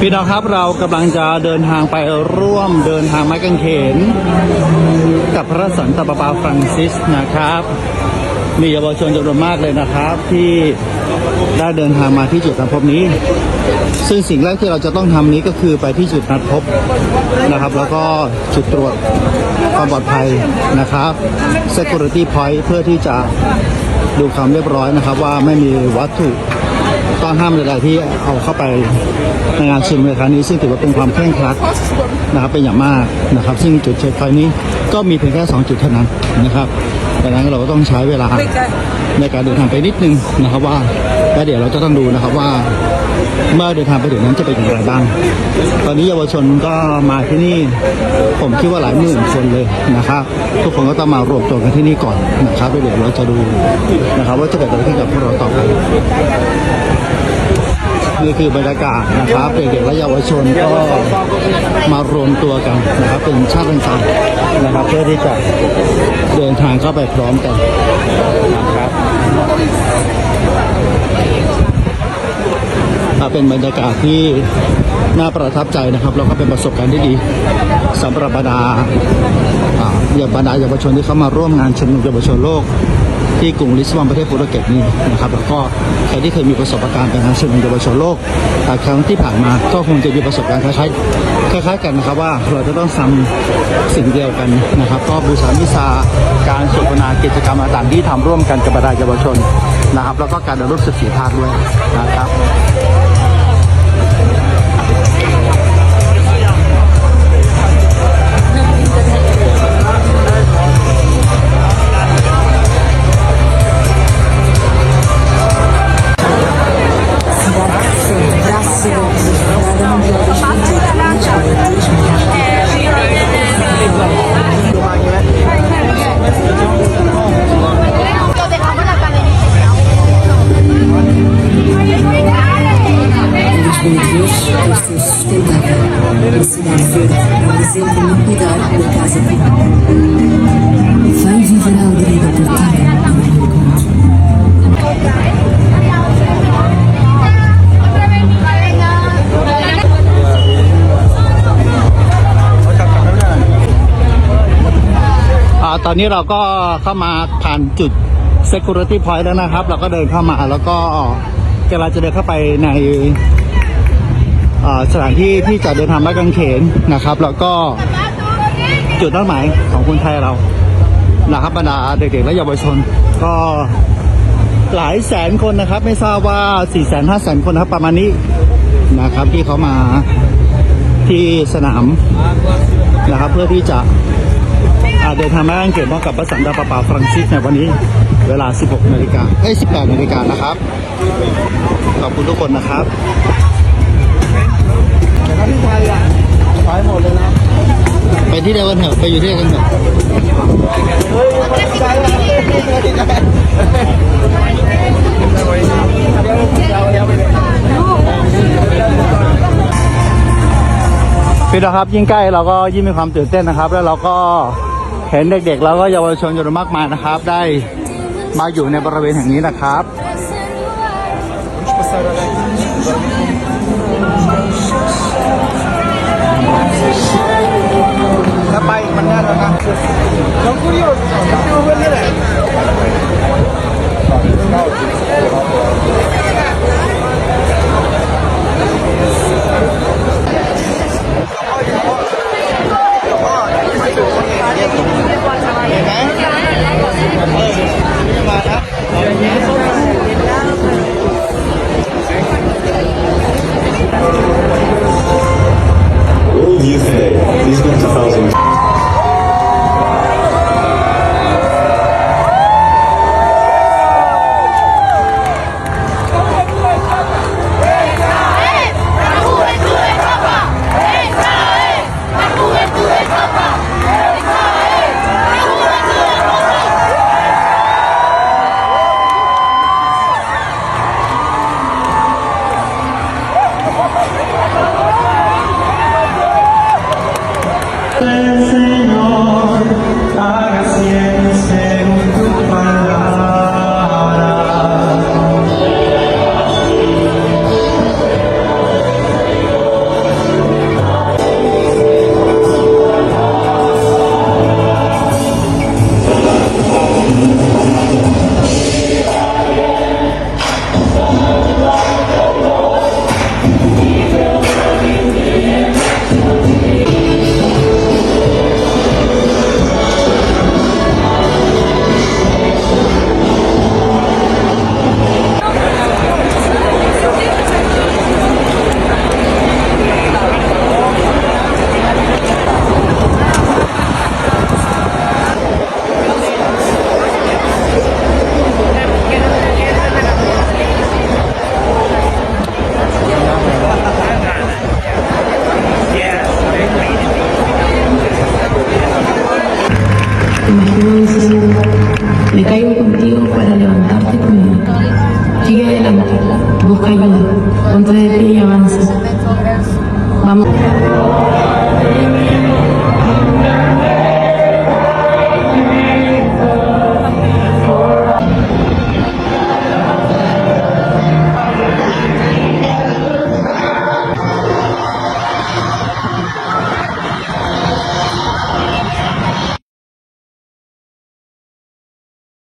พี่น้องครับเรากำลังจะเดินทางไปร่วมเดินทางไม้กางเขน กับพระสันตะปาปาฟรังซิสนะครับ มีเยาวชนจำนวนมากเลยนะครับ ที่ได้เดินทางมาที่จุดนัดพบนี้ ซึ่งสิ่งแรกที่เราจะต้องทำนี้ก็คือไปที่จุดนัดพบนะครับ แล้วก็จุดตรวจความปลอดภัยนะครับ security point เพื่อที่จะดูความเรียบร้อยนะครับว่าไม่มีวัตถุ ต้องห้ามใดๆที่เอาเข้าไปในงานชุมนุมในครั้งนี้ ซึ่งถือว่าเป็นความเคร่งครัดนะครับเป็นอย่างมากนะครับ ซึ่งจุดเช็คไฟนี้ก็มีเพียงแค่ 2 จุดเท่านั้นนะครับดังนั้นเราก็ต้องใช้เวลาในการเดินทางไปนิดนึงนะครับว่าแล้วเดี๋ยวเราจะต้องดูนะครับว่า เมื่อเดินทางไปถึงนั้นจะเป็นอย่างไรบ้าง ตอนนี้เยาวชนก็มาที่นี่ ผมคิดว่าหลายหมื่นคนเลยนะครับ ทุกคนก็ต้องมารวมตัวกันที่นี่ก่อนนะครับเดี๋ยวเราจะดูนะครับว่าจะเกิดอะไรขึ้นกับพวกเราต่อไปนี่คือบรรยากาศนะครับเด็กๆและเยาวชนก็มารวมตัวกันนะครับเป็นชาติต่างๆนะครับ เพื่อที่จะเดินทางเข้าไปพร้อมกันนะครับ อะเป็นบรรยากาศที่น่าประทับใจนะครับ แล้วก็เป็นประสบการณ์ที่ดีสำหรับบรรดาอ่าเยาวบรรดาเยาวชนที่เข้ามาร่วมงานชุมนุมเยาวชนโลกที่กรุงลิสบอนประเทศโปรตุเกสนี่นะครับ แล้วก็ใครที่เคยมีประสบการณ์การงานชุมนุมเยาวชนโลกอ่ครั้งที่ผ่านมาก็คงจะมีประสบการณ์คล้ายๆคล้ายๆกันนะครับว่าเราจะต้องทำสิ่งเดียวกันนะครับ ก็บูชามิซาการสนทนากิจกรรมต่างๆที่ทำร่วมกันกับบรรดาเยาวชนนะครับ แล้วก็การเดินรถสิบสีภาคด้วยนะครับ é um exemplo no cuidar da casa pública. Vem viver a alegria da partida e do encontro. อ่าตอนนี้เราก็เข้ามาผ่านจุด security point แล้วนะครับ เราก็เดินเข้ามาแล้วก็กำลังจะเดินเข้าไปในอ่า สถานที่ที่จะเดินทางม้กางเขนนะครับ แล้วก็จุดนัดหมายของคนไทยเรานะครับบรรดาเด็กๆและเยาวชน ก็หลายแสนคนนะครับ ไม่ทราบว่า4ี่แสนห้าแสนคนนะครับประมาณนี้นะครับที่เขามาที่สนามนะครับ เพื่อที่จะเดินทางมาอังกฤษพร้อมกับพระสันตะปาปาฟรังซิสในวันนี้เวลา 16 นาฬิกาเอ้ย 18 นาฬิกานะครับ ขอบคุณทุกคนนะครับ ไปที่เดียวกันเถอะไปอยู่ที่เดียวกันเถอะพี่นะครับ ยิ่งใกล้เราก็ยิ่งมีความตื่นเต้นนะครับ แล้วเราก็เห็นเด็กๆ แล้วก็เยาวชนจำนวนมากมายนะครับ ได้มาอยู่ในบริเวณแห่งนี้นะครับ ถ้าไปมันแน่นอนนะเราคุยอยู่เยาคุยเพื่อนนี้แหละ Blessed me caigo